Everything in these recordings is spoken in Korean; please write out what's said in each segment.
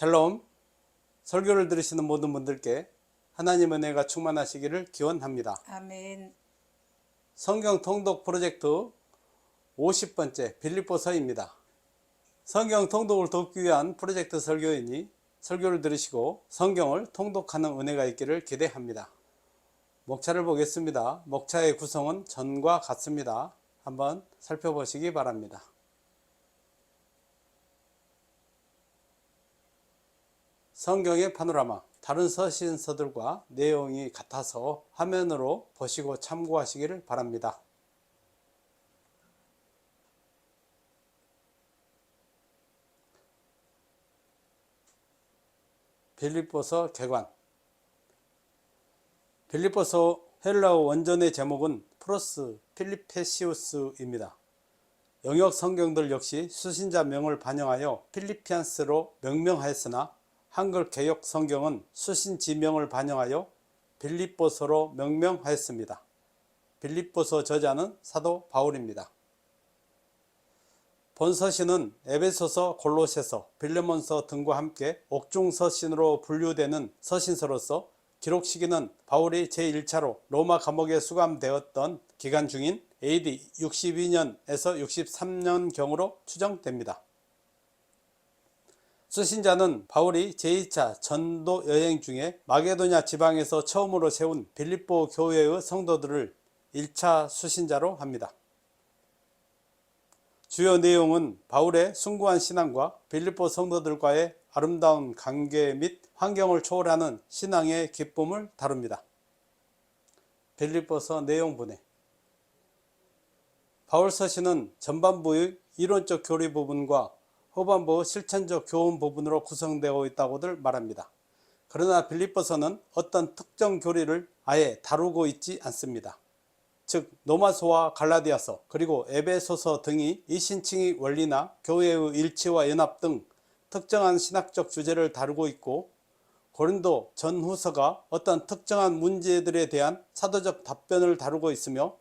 샬롬 설교를 들으시는 모든 분들께 하나님 은혜가 충만하시기를 기원합니다. 아멘. 성경 통독 프로젝트 50번째 빌립보서입니다. 성경 통독을 돕기 위한 프로젝트 설교이니 설교를 들으시고 성경을 통독하는 은혜가 있기를 기대합니다. 목차를 보겠습니다. 목차의 구성은 전과 같습니다. 한번 살펴보시기 바랍니다. 성경의 파노라마, 다른 서신서들과 내용이 같아서 화면으로 보시고 참고하시기를 바랍니다. 빌립보서 개관 빌립보서 헬라어 원전의 제목은 프로스 필리페시우스입니다. 영역 성경들 역시 수신자 명을 반영하여 필리피안스로 명명하였으나 한글 개역 성경은 수신 지명을 반영하여 빌립보서로 명명하였습니다. 빌립보서 저자는 사도 바울입니다. 본 서신은 에베소서, 골로새서, 빌레몬서 등과 함께 옥중 서신으로 분류되는 서신서로서 기록 시기는 바울이 제1차로 로마 감옥에 수감되었던 기간 중인 AD 62년에서 63년경으로 추정됩니다. 수신자는 바울이 제2차 전도 여행 중에 마게도냐 지방에서 처음으로 세운 빌립보 교회의 성도들을 1차 수신자로 합니다. 주요 내용은 바울의 숭고한 신앙과 빌립보 성도들과의 아름다운 관계 및 환경을 초월하는 신앙의 기쁨을 다룹니다. 빌립보서 내용 분해 바울 서신은 전반부의 이론적 교리 부분과 후반부 실천적 교훈 부분으로 구성되어 있다고들 말합니다. 그러나 빌립보서는 어떤 특정 교리를 아예 다루고 있지 않습니다. 즉 노마소와 갈라디아서 그리고 에베소서 등이 이신칭의 원리나 교회의 일치와 연합 등 특정한 신학적 주제를 다루고 있고 고린도 전후서가 어떤 특정한 문제들에 대한 사도적 답변을 다루고 있으며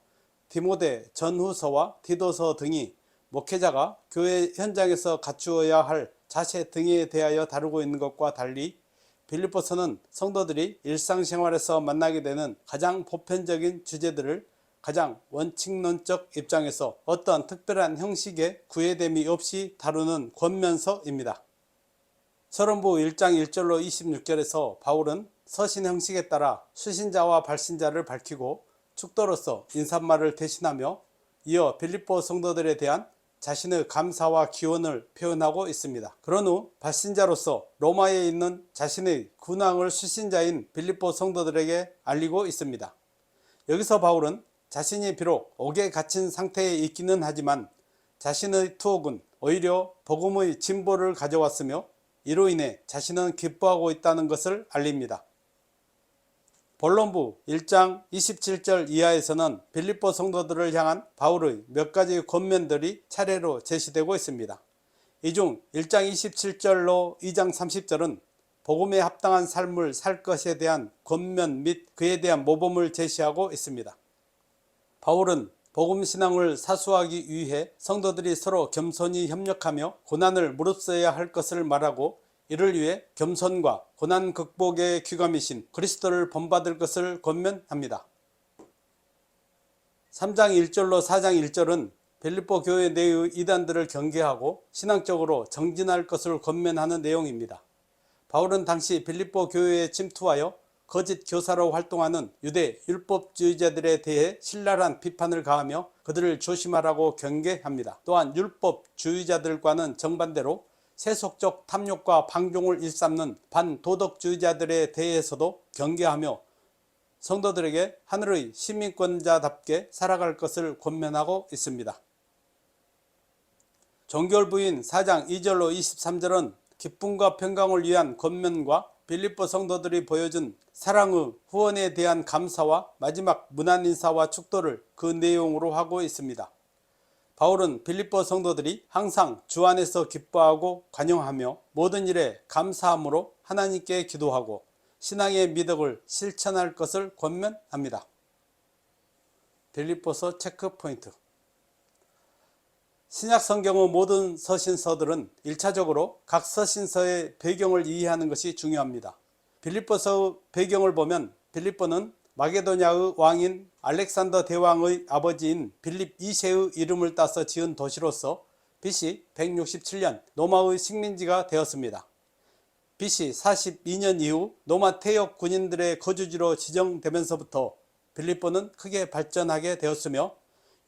디모데 전후서와 디도서 등이 목회자가 교회 현장에서 갖추어야 할 자세 등에 대하여 다루고 있는 것과 달리 빌립보서는 성도들이 일상생활에서 만나게 되는 가장 보편적인 주제들을 가장 원칙론적 입장에서 어떤 특별한 형식의 구애됨이 없이 다루는 권면서입니다. 서론부 1장 1절로 26절에서 바울은 서신 형식에 따라 수신자와 발신자를 밝히고 축도로서 인사말을 대신하며 이어 빌립보 성도들에 대한 자신의 감사와 기원을 표현하고 있습니다. 그런 후 발신자로서 로마에 있는 자신의 군왕을 수신자인 빌립보 성도들에게 알리고 있습니다. 여기서 바울은 자신이 비록 옥에 갇힌 상태에 있기는 하지만 자신의 투옥은 오히려 복음의 진보를 가져왔으며 이로 인해 자신은 기뻐하고 있다는 것을 알립니다. 본론부 1장 27절 이하에서는 빌립보 성도들을 향한 바울의 몇 가지 권면들이 차례로 제시되고 있습니다. 이 중 1장 27절로 2장 30절은 복음에 합당한 삶을 살 것에 대한 권면 및 그에 대한 모범을 제시하고 있습니다. 바울은 복음 신앙을 사수하기 위해 성도들이 서로 겸손히 협력하며 고난을 무릅써야 할 것을 말하고 이를 위해 겸손과 고난 극복의 귀감이신 그리스도를 본받을 것을 권면합니다. 3장 1절로 4장 1절은 빌립보 교회 내의 이단들을 경계하고 신앙적으로 정진할 것을 권면하는 내용입니다. 바울은 당시 빌립보 교회에 침투하여 거짓 교사로 활동하는 유대 율법주의자들에 대해 신랄한 비판을 가하며 그들을 조심하라고 경계합니다. 또한 율법주의자들과는 정반대로 세속적 탐욕과 방종을 일삼는 반도덕주의자들에 대해서도 경계하며 성도들에게 하늘의 시민권자답게 살아갈 것을 권면하고 있습니다. 종결부인 4장 2절로 23절은 기쁨과 평강을 위한 권면과 빌립보 성도들이 보여준 사랑의 후원에 대한 감사와 마지막 문안 인사와 축도를 그 내용으로 하고 있습니다. 바울은 빌립보 성도들이 항상 주 안에서 기뻐하고 관용하며 모든 일에 감사함으로 하나님께 기도하고 신앙의 미덕을 실천할 것을 권면합니다. 빌립보서 체크 포인트 신약 성경의 모든 서신서들은 1차적으로 각 서신서의 배경을 이해하는 것이 중요합니다. 빌립보서의 배경을 보면 빌립보는 마게도냐의 왕인 알렉산더 대왕의 아버지인 빌립 2세의 이름을 따서 지은 도시로서 BC 167년 로마의 식민지가 되었습니다. BC 42년 이후 로마 태역 군인들의 거주지로 지정되면서부터 빌립보는 크게 발전하게 되었으며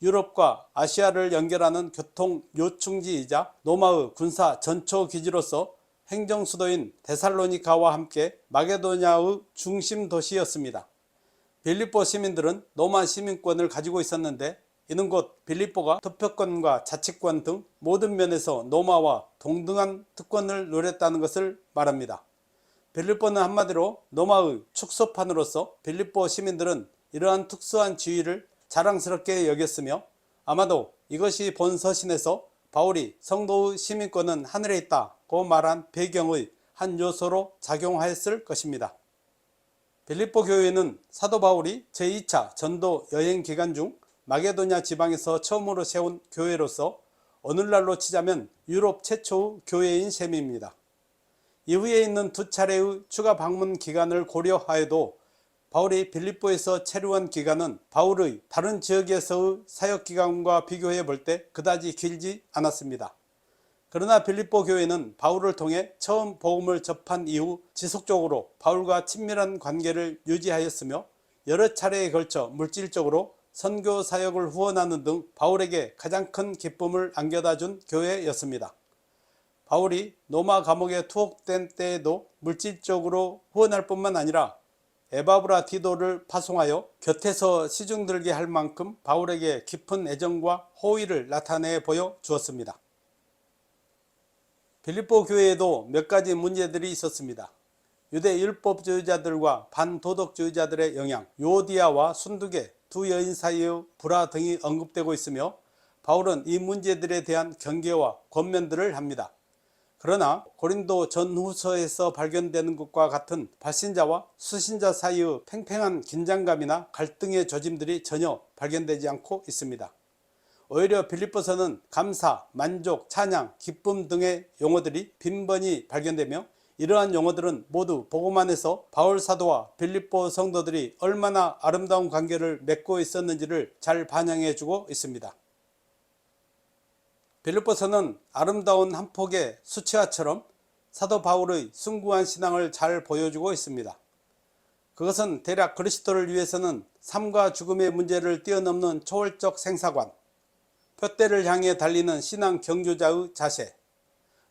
유럽과 아시아를 연결하는 교통 요충지이자 로마의 군사 전초 기지로서 행정 수도인 데살로니카와 함께 마게도냐의 중심 도시였습니다. 빌립보 시민들은 로마 시민권을 가지고 있었는데 이는 곧 빌립보가 투표권과 자치권 등 모든 면에서 로마와 동등한 특권을 누렸다는 것을 말합니다. 빌립보는 한마디로 로마의 축소판으로서 빌립보 시민들은 이러한 특수한 지위를 자랑스럽게 여겼으며 아마도 이것이 본 서신에서 바울이 성도의 시민권은 하늘에 있다고 말한 배경의 한 요소로 작용하였을 것입니다. 빌립보 교회는 사도 바울이 제2차 전도 여행 기간 중 마게도냐 지방에서 처음으로 세운 교회로서 오늘날로 치자면 유럽 최초의 교회인 셈입니다. 이후에 있는 두 차례의 추가 방문 기간을 고려하여도 바울이 빌립보에서 체류한 기간은 바울의 다른 지역에서의 사역 기간과 비교해 볼 때 그다지 길지 않았습니다. 그러나 빌립보 교회는 바울을 통해 처음 복음을 접한 이후 지속적으로 바울과 친밀한 관계를 유지하였으며 여러 차례에 걸쳐 물질적으로 선교 사역을 후원하는 등 바울에게 가장 큰 기쁨을 안겨다 준 교회였습니다. 바울이 로마 감옥에 투옥된 때에도 물질적으로 후원할 뿐만 아니라 에바브라 디도를 파송하여 곁에서 시중 들게 할 만큼 바울에게 깊은 애정과 호의를 나타내 보여 주었습니다. 빌립보 교회에도 몇 가지 문제들이 있었습니다. 유대 율법주의자들과 반도덕주의자들의 영향, 요디아와 순두계 두 여인 사이의 불화 등이 언급되고 있으며 바울은 이 문제들에 대한 경계와 권면들을 합니다. 그러나 고린도 전후서에서 발견되는 것과 같은 발신자와 수신자 사이의 팽팽한 긴장감이나 갈등의 조짐들이 전혀 발견되지 않고 있습니다. 오히려 빌립보서는 감사, 만족, 찬양, 기쁨 등의 용어들이 빈번히 발견되며 이러한 용어들은 모두 복음 안에서 바울 사도와 빌립보 성도들이 얼마나 아름다운 관계를 맺고 있었는지를 잘 반영해 주고 있습니다. 빌립보서는 아름다운 한 폭의 수채화처럼 사도 바울의 숭고한 신앙을 잘 보여주고 있습니다. 그것은 대략 그리스도를 위해서는 삶과 죽음의 문제를 뛰어넘는 초월적 생사관, 표대를 향해 달리는 신앙 경주자의 자세,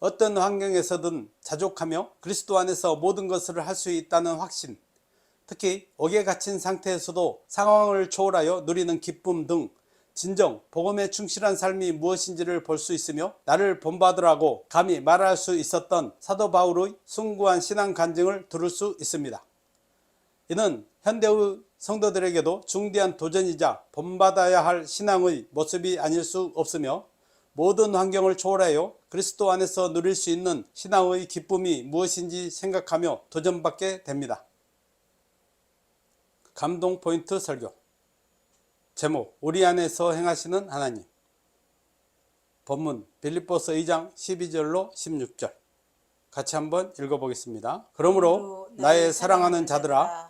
어떤 환경에서든 자족하며 그리스도 안에서 모든 것을 할 수 있다는 확신, 특히 옥에 갇힌 상태에서도 상황을 초월하여 누리는 기쁨 등 진정 복음에 충실한 삶이 무엇인지를 볼 수 있으며 나를 본받으라고 감히 말할 수 있었던 사도 바울의 숭고한 신앙 간증을 들을 수 있습니다. 이는 현대의 성도들에게도 중대한 도전이자 본받아야 할 신앙의 모습이 아닐 수 없으며 모든 환경을 초월하여 그리스도 안에서 누릴 수 있는 신앙의 기쁨이 무엇인지 생각하며 도전받게 됩니다. 감동 포인트 설교 제목 우리 안에서 행하시는 하나님 본문 빌립보서 2장 12절로 16절 같이 한번 읽어보겠습니다. 그러므로 나의 사랑하는 자들아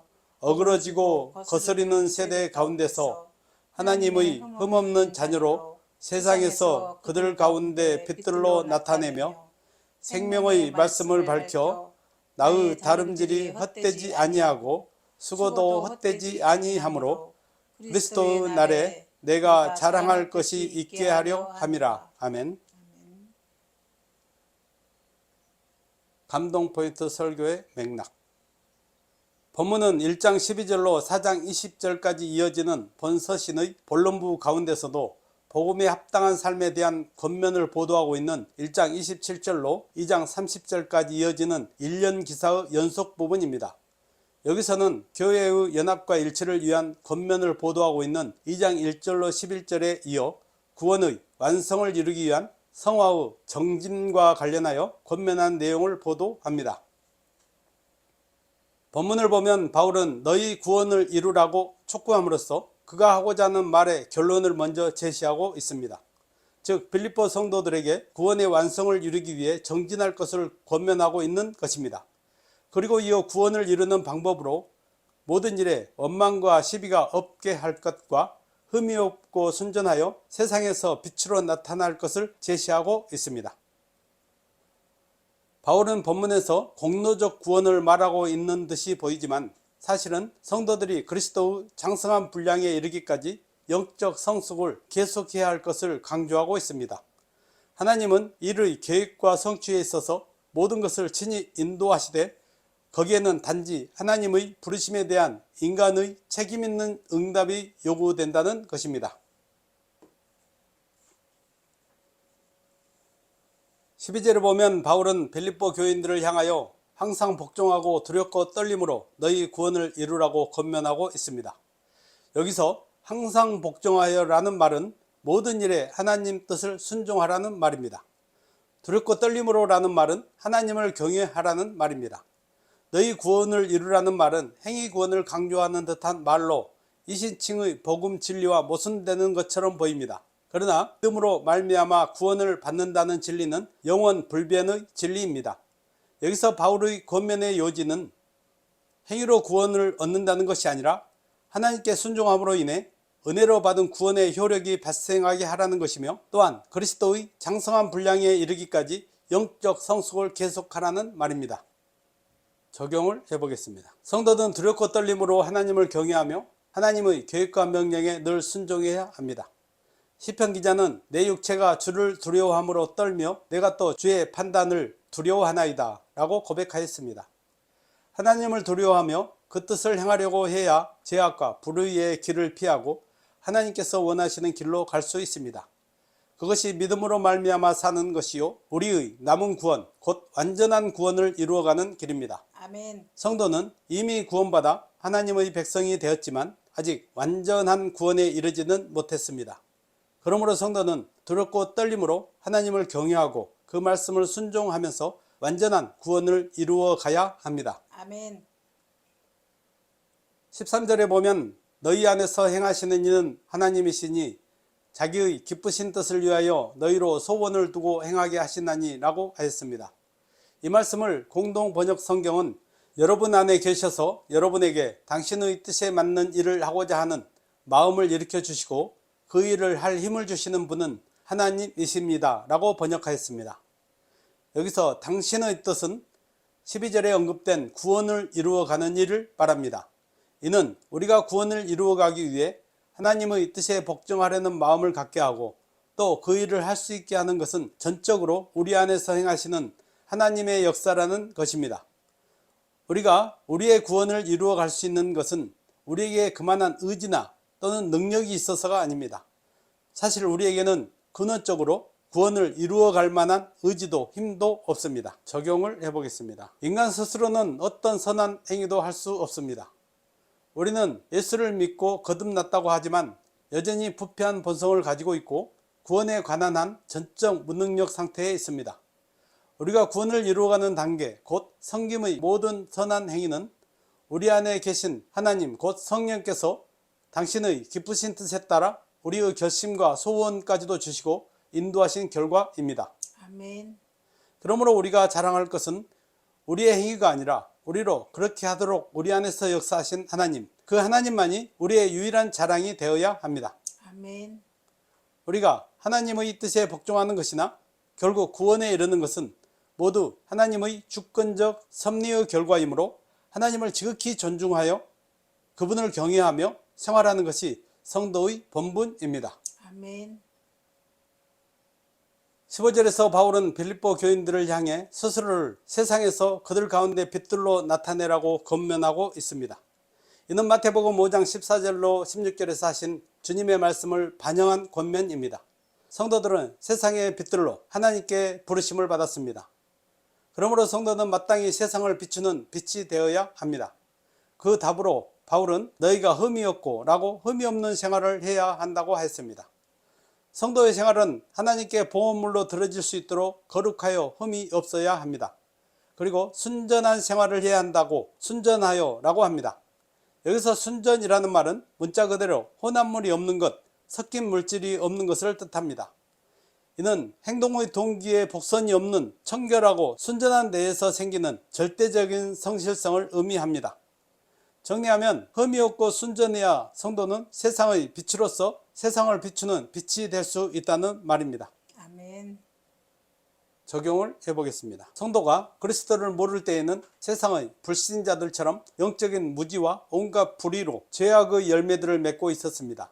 어그러지고 거스리는 세대 가운데서 하나님의 흠없는 자녀로 세상에서 그들 가운데 빛들로 나타내며 생명의 말씀을 밝혀 나의 다름질이 헛되지 아니하고 수고도 헛되지 아니하므로 그리스도의 날에 내가 자랑할 것이 있게 하려 함이라. 아멘. 감동 포인트 설교의 맥락. 본문은 1장 12절로 4장 20절까지 이어지는 본서신의 본론부 가운데서도 복음에 합당한 삶에 대한 권면을 보도하고 있는 1장 27절로 2장 30절까지 이어지는 1년 기사의 연속 부분입니다. 여기서는 교회의 연합과 일치를 위한 권면을 보도하고 있는 2장 1절로 11절에 이어 구원의 완성을 이루기 위한 성화의 정진과 관련하여 권면한 내용을 보도합니다. 본문을 보면 바울은 너희 구원을 이루라고 촉구함으로써 그가 하고자 하는 말의 결론을 먼저 제시하고 있습니다. 즉 빌립보 성도들에게 구원의 완성을 이루기 위해 정진할 것을 권면하고 있는 것입니다. 그리고 이어 구원을 이루는 방법으로 모든 일에 원망과 시비가 없게 할 것과 흠이 없고 순전하여 세상에서 빛으로 나타날 것을 제시하고 있습니다. 바울은 본문에서 공로적 구원을 말하고 있는 듯이 보이지만 사실은 성도들이 그리스도의 장성한 분량에 이르기까지 영적 성숙을 계속해야 할 것을 강조하고 있습니다. 하나님은 이를 계획과 성취에 있어서 모든 것을 친히 인도하시되 거기에는 단지 하나님의 부르심에 대한 인간의 책임 있는 응답이 요구된다는 것입니다. 12절을 보면 바울은 빌립보 교인들을 향하여 항상 복종하고 두렵고 떨림으로 너희 구원을 이루라고 권면하고 있습니다. 여기서 항상 복종하여라는 말은 모든 일에 하나님 뜻을 순종하라는 말입니다. 두렵고 떨림으로라는 말은 하나님을 경외하라는 말입니다. 너희 구원을 이루라는 말은 행위 구원을 강조하는 듯한 말로 이신칭의 복음 진리와 모순되는 것처럼 보입니다. 그러나 믿음으로 말미암아 구원을 받는다는 진리는 영원 불변의 진리입니다. 여기서 바울의 권면의 요지는 행위로 구원을 얻는다는 것이 아니라 하나님께 순종함으로 인해 은혜로 받은 구원의 효력이 발생하게 하라는 것이며 또한 그리스도의 장성한 분량에 이르기까지 영적 성숙을 계속하라는 말입니다. 적용을 해보겠습니다. 성도들은 두렵고 떨림으로 하나님을 경외하며 하나님의 계획과 명령에 늘 순종해야 합니다. 시편 기자는 내 육체가 주를 두려워함으로 떨며 내가 또 주의 판단을 두려워하나이다 라고 고백하였습니다. 하나님을 두려워하며 그 뜻을 행하려고 해야 죄악과 불의의 길을 피하고 하나님께서 원하시는 길로 갈 수 있습니다. 그것이 믿음으로 말미암아 사는 것이요 우리의 남은 구원 곧 완전한 구원을 이루어가는 길입니다. 아멘. 성도는 이미 구원받아 하나님의 백성이 되었지만 아직 완전한 구원에 이르지는 못했습니다. 그러므로 성도는 두렵고 떨림으로 하나님을 경외하고 그 말씀을 순종하면서 완전한 구원을 이루어 가야 합니다. 아멘. 13절에 보면 너희 안에서 행하시는 이는 하나님이시니 자기의 기쁘신 뜻을 위하여 너희로 소원을 두고 행하게 하시나니 라고 하였습니다. 이 말씀을 공동 번역 성경은 여러분 안에 계셔서 여러분에게 당신의 뜻에 맞는 일을 하고자 하는 마음을 일으켜 주시고 그 일을 할 힘을 주시는 분은 하나님이십니다. 라고 번역하였습니다. 여기서 당신의 뜻은 12절에 언급된 구원을 이루어가는 일을 말합니다. 이는 우리가 구원을 이루어가기 위해 하나님의 뜻에 복종하려는 마음을 갖게 하고 또 그 일을 할 수 있게 하는 것은 전적으로 우리 안에서 행하시는 하나님의 역사라는 것입니다. 우리가 우리의 구원을 이루어 갈 수 있는 것은 우리에게 그만한 의지나 또는 능력이 있어서가 아닙니다. 사실 우리에게는 근원적으로 구원을 이루어 갈 만한 의지도 힘도 없습니다. 적용을 해보겠습니다. 인간 스스로는 어떤 선한 행위도 할 수 없습니다. 우리는 예수를 믿고 거듭났다고 하지만 여전히 부패한 본성을 가지고 있고 구원에 관한 한 전적 무능력 상태에 있습니다. 우리가 구원을 이루어가는 단계, 곧 성김의 모든 선한 행위는 우리 안에 계신 하나님, 곧 성령께서 당신의 기쁘신 뜻에 따라 우리의 결심과 소원까지도 주시고 인도하신 결과입니다. 아멘. 그러므로 우리가 자랑할 것은 우리의 행위가 아니라 우리로 그렇게 하도록 우리 안에서 역사하신 하나님, 그 하나님만이 우리의 유일한 자랑이 되어야 합니다. 아멘. 우리가 하나님의 뜻에 복종하는 것이나 결국 구원에 이르는 것은 모두 하나님의 주권적 섭리의 결과이므로 하나님을 지극히 존중하여 그분을 경외하며 생활하는 것이 성도의 본분입니다. 아멘. 15절에서 바울은 빌립보 교인들을 향해 스스로를 세상에서 그들 가운데 빛들로 나타내라고 권면하고 있습니다. 이는 마태복음 5장 14절로 16절에서 하신 주님의 말씀을 반영한 권면입니다. 성도들은 세상의 빛들로 하나님께 부르심을 받았습니다. 그러므로 성도는 마땅히 세상을 비추는 빛이 되어야 합니다. 그 답으로 바울은 너희가 흠이 없고 라고 흠이 없는 생활을 해야 한다고 했습니다. 성도의 생활은 하나님께 보험물로 들어질 수 있도록 거룩하여 흠이 없어야 합니다. 그리고 순전한 생활을 해야 한다고 순전하여 라고 합니다. 여기서 순전이라는 말은 문자 그대로 혼합물이 없는 것, 섞인 물질이 없는 것을 뜻합니다. 이는 행동의 동기에 복선이 없는 청결하고 순전한 데에서 생기는 절대적인 성실성을 의미합니다. 정리하면 흠이 없고 순전해야 성도는 세상의 빛으로서 세상을 비추는 빛이 될 수 있다는 말입니다. 아멘. 적용을 해보겠습니다. 성도가 그리스도를 모를 때에는 세상의 불신자들처럼 영적인 무지와 온갖 불의로 죄악의 열매들을 맺고 있었습니다.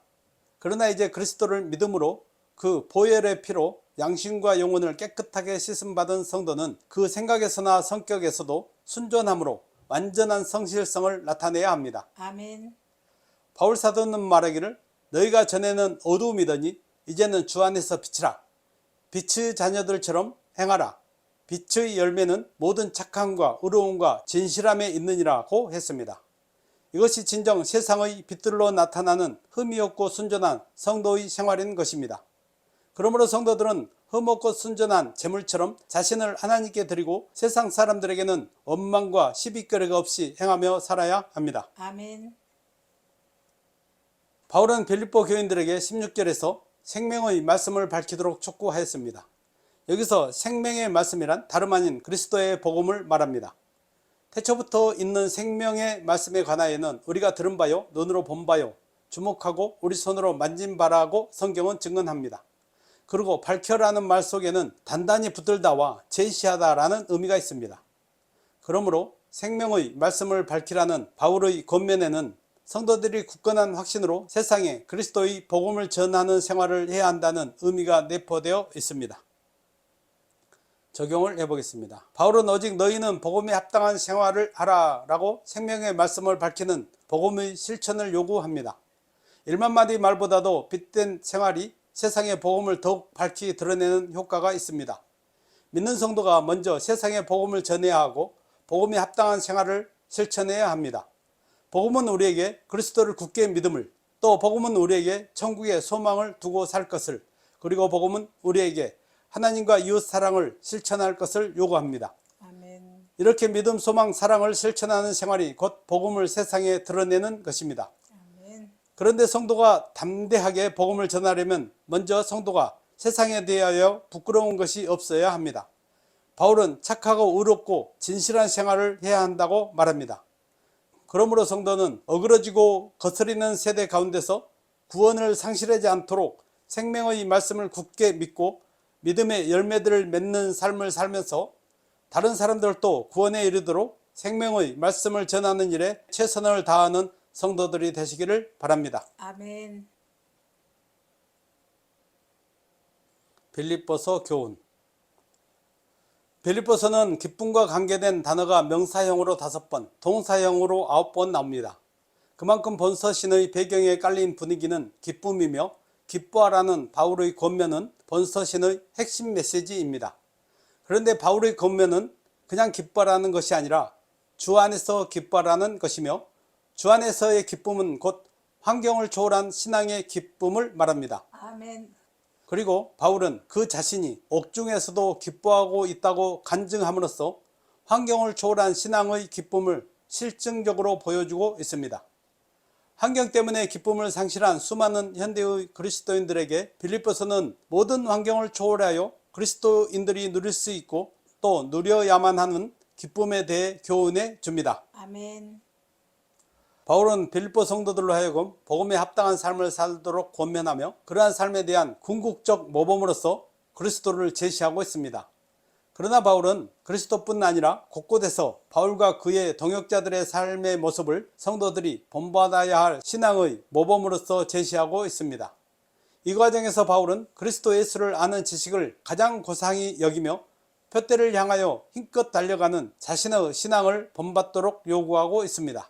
그러나 이제 그리스도를 믿음으로 그 보혈의 피로 양심과 영혼을 깨끗하게 씻음받은 성도는 그 생각에서나 성격에서도 순전함으로 완전한 성실성을 나타내야 합니다. 아멘. 바울 사도는 말하기를 너희가 전에는 어두움이더니 이제는 주 안에서 빛이라 빛의 자녀들처럼 행하라 빛의 열매는 모든 착함과 의로움과 진실함에 있느니라고 했습니다. 이것이 진정 세상의 빛들로 나타나는 흠이 없고 순전한 성도의 생활인 것입니다. 그러므로 성도들은 흠없고 순전한 재물처럼 자신을 하나님께 드리고 세상 사람들에게는 원망과 시비거리가 없이 행하며 살아야 합니다. 아멘. 바울은 빌립보 교인들에게 16절에서 생명의 말씀을 밝히도록 촉구하였습니다. 여기서 생명의 말씀이란 다름 아닌 그리스도의 복음을 말합니다. 태초부터 있는 생명의 말씀에 관하여는 우리가 들은 바요, 눈으로 본 바요, 주목하고 우리 손으로 만진 바라고 성경은 증언합니다. 그리고 밝혀라는 말 속에는 단단히 붙들다와 제시하다라는 의미가 있습니다. 그러므로 생명의 말씀을 밝히라는 바울의 권면에는 성도들이 굳건한 확신으로 세상에 그리스도의 복음을 전하는 생활을 해야 한다는 의미가 내포되어 있습니다. 적용을 해보겠습니다. 바울은 오직 너희는 복음에 합당한 생활을 하라라고 생명의 말씀을 밝히는 복음의 실천을 요구합니다. 일만 마디 말보다도 빛된 생활이 세상의 복음을 더욱 밝히 드러내는 효과가 있습니다. 믿는 성도가 먼저 세상의 복음을 전해야 하고 복음에 합당한 생활을 실천해야 합니다. 복음은 우리에게 그리스도를 굳게 믿음을 또 복음은 우리에게 천국의 소망을 두고 살 것을 그리고 복음은 우리에게 하나님과 이웃 사랑을 실천할 것을 요구합니다. 아멘. 이렇게 믿음, 소망, 사랑을 실천하는 생활이 곧 복음을 세상에 드러내는 것입니다. 그런데 성도가 담대하게 복음을 전하려면 먼저 성도가 세상에 대하여 부끄러운 것이 없어야 합니다. 바울은 착하고 의롭고 진실한 생활을 해야 한다고 말합니다. 그러므로 성도는 어그러지고 거스리는 세대 가운데서 구원을 상실하지 않도록 생명의 말씀을 굳게 믿고 믿음의 열매들을 맺는 삶을 살면서 다른 사람들도 구원에 이르도록 생명의 말씀을 전하는 일에 최선을 다하는 성도들이 되시기를 바랍니다. 아멘. 빌립보서 교훈 빌립보서는 기쁨과 관계된 단어가 명사형으로 다섯 번, 동사형으로 아홉 번 나옵니다. 그만큼 본서신의 배경에 깔린 분위기는 기쁨이며 기뻐하라는 바울의 권면은 본서신의 핵심 메시지입니다. 그런데 바울의 권면은 그냥 기뻐하라는 것이 아니라 주 안에서 기뻐하라는 것이며 주 안에서의 기쁨은 곧 환경을 초월한 신앙의 기쁨을 말합니다. 아멘. 그리고 바울은 그 자신이 옥중에서도 기뻐하고 있다고 간증함으로써 환경을 초월한 신앙의 기쁨을 실증적으로 보여주고 있습니다. 환경 때문에 기쁨을 상실한 수많은 현대의 그리스도인들에게 빌립보서는 모든 환경을 초월하여 그리스도인들이 누릴 수 있고 또 누려야만 하는 기쁨에 대해 교훈해 줍니다. 아멘. 바울은 빌립보 성도들로 하여금 복음에 합당한 삶을 살도록 권면하며 그러한 삶에 대한 궁극적 모범으로서 그리스도를 제시하고 있습니다. 그러나 바울은 그리스도뿐 아니라 곳곳에서 바울과 그의 동역자들의 삶의 모습을 성도들이 본받아야 할 신앙의 모범으로서 제시하고 있습니다. 이 과정에서 바울은 그리스도 예수를 아는 지식을 가장 고상히 여기며 표대를 향하여 힘껏 달려가는 자신의 신앙을 본받도록 요구하고 있습니다.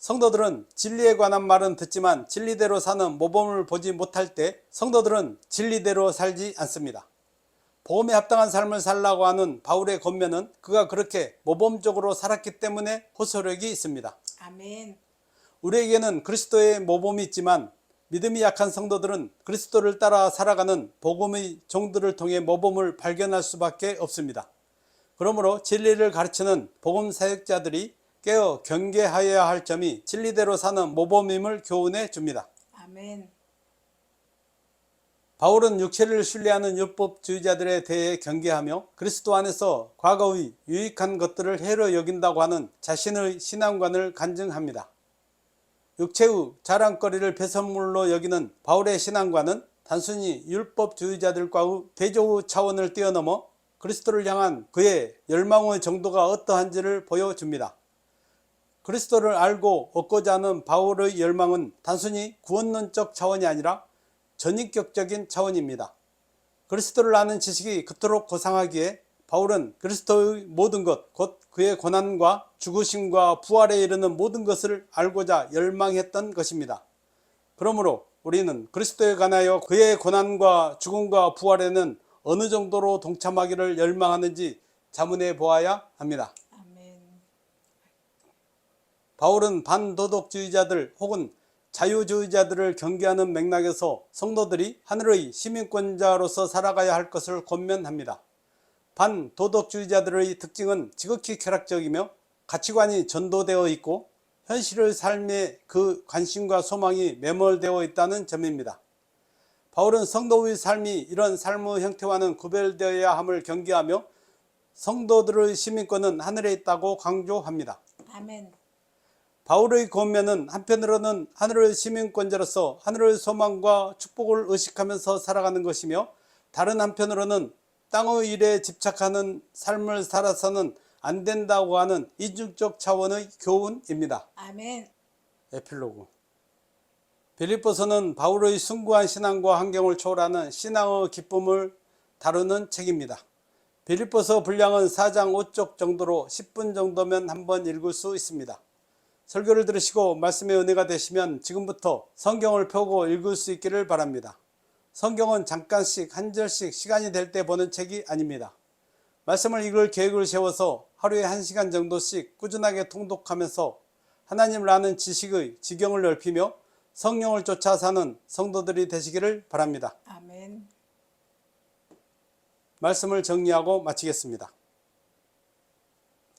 성도들은 진리에 관한 말은 듣지만 진리대로 사는 모범을 보지 못할 때 성도들은 진리대로 살지 않습니다. 복음에 합당한 삶을 살라고 하는 바울의 권면은 그가 그렇게 모범적으로 살았기 때문에 호소력이 있습니다. 아멘. 우리에게는 그리스도의 모범이 있지만 믿음이 약한 성도들은 그리스도를 따라 살아가는 복음의 종들을 통해 모범을 발견할 수밖에 없습니다. 그러므로 진리를 가르치는 복음 사역자들이 깨어 경계하여야 할 점이 진리대로 사는 모범임을 교훈해 줍니다. 아멘. 바울은 육체를 신뢰하는 율법주의자들에 대해 경계하며 그리스도 안에서 과거의 유익한 것들을 해로 여긴다고 하는 자신의 신앙관을 간증합니다. 육체의 자랑거리를 배선물로 여기는 바울의 신앙관은 단순히 율법주의자들과의 대조의 차원을 뛰어넘어 그리스도를 향한 그의 열망의 정도가 어떠한지를 보여줍니다. 그리스도를 알고 얻고자 하는 바울의 열망은 단순히 구원론적 차원이 아니라 전인격적인 차원입니다. 그리스도를 아는 지식이 그토록 고상하기에 바울은 그리스도의 모든 것, 곧 그의 고난과 죽으심과 부활에 이르는 모든 것을 알고자 열망했던 것입니다. 그러므로 우리는 그리스도에 관하여 그의 고난과 죽음과 부활에는 어느 정도로 동참하기를 열망하는지 자문해 보아야 합니다. 바울은 반도덕주의자들 혹은 자유주의자들을 경계하는 맥락에서 성도들이 하늘의 시민권자로서 살아가야 할 것을 권면합니다. 반도덕주의자들의 특징은 지극히 쾌락적이며 가치관이 전도되어 있고 현실의 삶에 그 관심과 소망이 매몰되어 있다는 점입니다. 바울은 성도의 삶이 이런 삶의 형태와는 구별되어야 함을 경계하며 성도들의 시민권은 하늘에 있다고 강조합니다. 아멘. 바울의 권면은 한편으로는 하늘의 시민권자로서 하늘의 소망과 축복을 의식하면서 살아가는 것이며 다른 한편으로는 땅의 일에 집착하는 삶을 살아서는 안 된다고 하는 이중적 차원의 교훈입니다. 아멘. 에필로그 빌립보서는 바울의 숭고한 신앙과 환경을 초월하는 신앙의 기쁨을 다루는 책입니다. 빌립보서 분량은 4장 5쪽 정도로 10분 정도면 한번 읽을 수 있습니다. 설교를 들으시고 말씀의 은혜가 되시면 지금부터 성경을 펴고 읽을 수 있기를 바랍니다. 성경은 잠깐씩 한 절씩 시간이 될 때 보는 책이 아닙니다. 말씀을 읽을 계획을 세워서 하루에 한 시간 정도씩 꾸준하게 통독하면서 하나님을 아는 지식의 지경을 넓히며 성령을 쫓아 사는 성도들이 되시기를 바랍니다. 아멘. 말씀을 정리하고 마치겠습니다.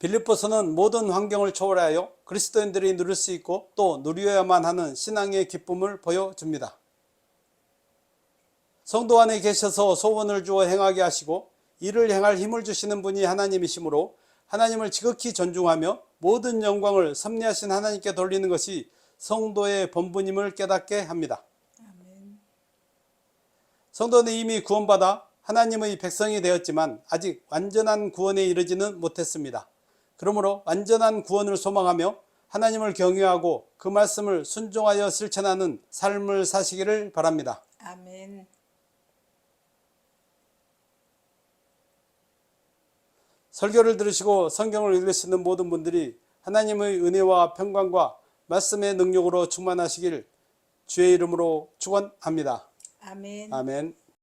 빌립보서는 모든 환경을 초월하여 그리스도인들이 누릴 수 있고 또 누려야만 하는 신앙의 기쁨을 보여줍니다. 성도 안에 계셔서 소원을 주어 행하게 하시고 이를 행할 힘을 주시는 분이 하나님이시므로 하나님을 지극히 존중하며 모든 영광을 섭리하신 하나님께 돌리는 것이 성도의 본분임을 깨닫게 합니다. 성도는 이미 구원받아 하나님의 백성이 되었지만 아직 완전한 구원에 이르지는 못했습니다. 그러므로 완전한 구원을 소망하며 하나님을 경외하고 그 말씀을 순종하여 실천하는 삶을 사시기를 바랍니다. 아멘. 설교를 들으시고 성경을 읽으시는 모든 분들이 하나님의 은혜와 평강과 말씀의 능력으로 충만하시길 주의 이름으로 축원합니다. 아멘. 아멘.